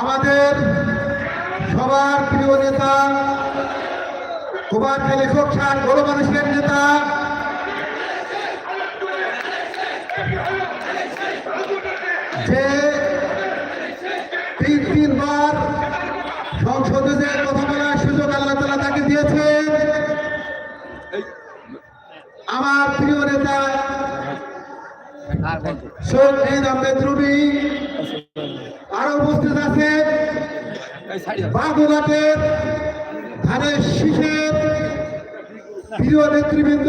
আমাদের সবার প্রিয় নেতা, কুমার লেখক খান, বড় মানুষের নেতা। যে তিন তিনবার সংসদে যে কথা বলার সুযোগ আল্লাহ তালা তাকে দিয়েছে আমার প্রিয় নেতা শহীদ আহমেদ রুবি আরও উপস্থিত আছে বাগুঘাটের ধানের শীষের প্রিয় নেতৃবৃন্দ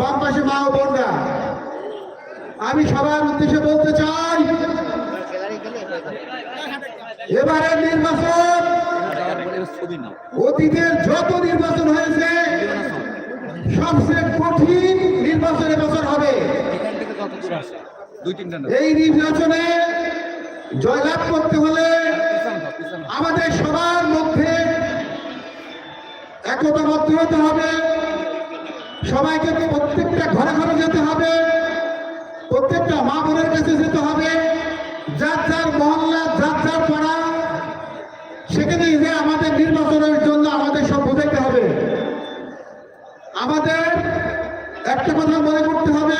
বাম পাশে মা ও বোনরা। আমি সবার উদ্দেশ্যে বলতে চাই এবারের নির্বাচন অতীতের যত নির্বাচন হয়েছে সবচেয়ে কঠিন নির্বাচন এবছর হবে। দুই তিনটা এই নির্বাচনে জয়লাভ করতে হলে আমাদের সবার মধ্যে একতাবদ্ধ হতে হবে। সবাইকে প্রত্যেকটা ঘরে ঘরে যেতে হবে। প্রত্যেকটা মা বোনের কাছে যেতে হবে। যার যার মহল্লা যার যার পাড়া সেখানে যে আমাদের নির্বাচনের জন্য আমাদের সব বোঝাইতে হবে। আমাদের একটা কথা মনে করতে হবে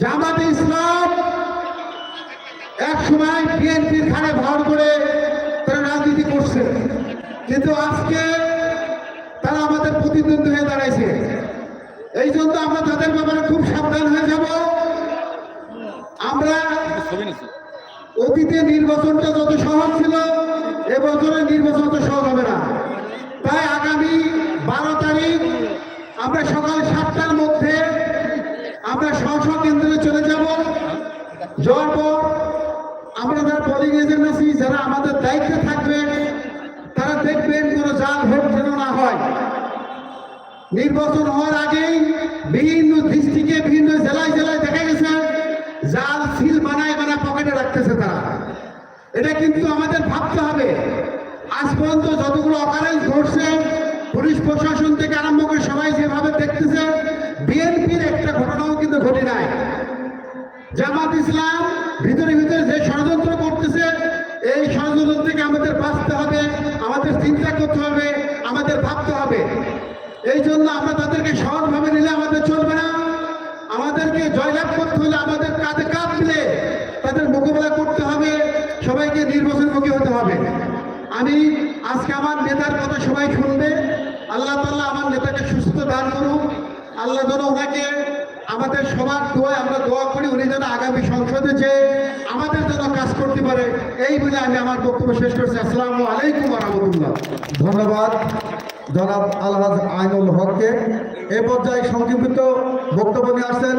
জামাতে ইসলাম এক সময় বিএনপির ঘাড়ে ভর করে তারা রাজনীতি করছে। কিন্তু আজকে তারা আমাদের প্রতিদ্বন্দ্বী হয়ে দাঁড়াইছে। এই জন্য আমরা তাদের ব্যাপারে খুব সাবধান হয়ে যাব। আমরা অতীতে নির্বাচনটা যত সহজ ছিল এবছরের নির্বাচন তো সহজ হবে না। তাই আগামী বারো তারিখ আমরা সকাল সাতটার মধ্যে আমরা স্ব কেন্দ্রে চলে যাব। যাওয়ার যারা পোলিং আছি যারা আমাদের দায়িত্বে থাকবে, তারা দেখবেন কোনো জাল ভোট যেন না হয়। নির্বাচন হওয়ার আগেই বিভিন্ন ডিস্ট্রিক্টে বিভিন্ন জেলায় জেলায় দেখা গেছে, জাল সিল বানায় বানায় পকেটে রাখতেছে তারা। এটা কিন্তু আমাদের ভাবতে হবে। আজ পর্যন্ত যতগুলো অকারেন্স ঘটছে, পুলিশ প্রশাসন থেকে আরম্ভ করে সবাই যেভাবে দেখতেছে বিএনপির একটা ঘটনাও কিন্তু ঘটে নাই জামাত ইসলাম ভিতরে ভিতরে যে ষড়যন্ত্র করতেছে এই ষড়যন্ত্র থেকে আমাদের বাঁচতে হবে আমাদের চিন্তা করতে হবে আমাদের ভাবতে হবে এই জন্য আমরা তাদেরকে সহজভাবে নিলে আমাদের চলবে না। আমাদেরকে জয়লাভ করতে হলে আমাদের কাঁধে কাঁধ মিলে তাদের মোকাবেলা করতে হবে, সবাইকে নির্বাচনমুখী হতে হবে। আমি আজকে আমার নেতার কথা সবাই শুনবে। আল্লাহ তাল্লাহ আমার নেতাকে সুস্থ দান করুক। আল্লাহ যেন ওনাকে আমাদের সবার দোয়া আমরা দোয়া করি, উনি যেন আগামী সংসদে যে আমাদের জন্য কাজ করতে পারে, এই বলে আমি আমার বক্তব্য শেষ করছি। আসসালামু আলাইকুম রহমতুল্লাহ। ধন্যবাদ। জনাব আলহাজ আইনুল হককে এ পর্যায়ে সংক্ষিপ্ত বক্তব্য নিয়ে আসছেন।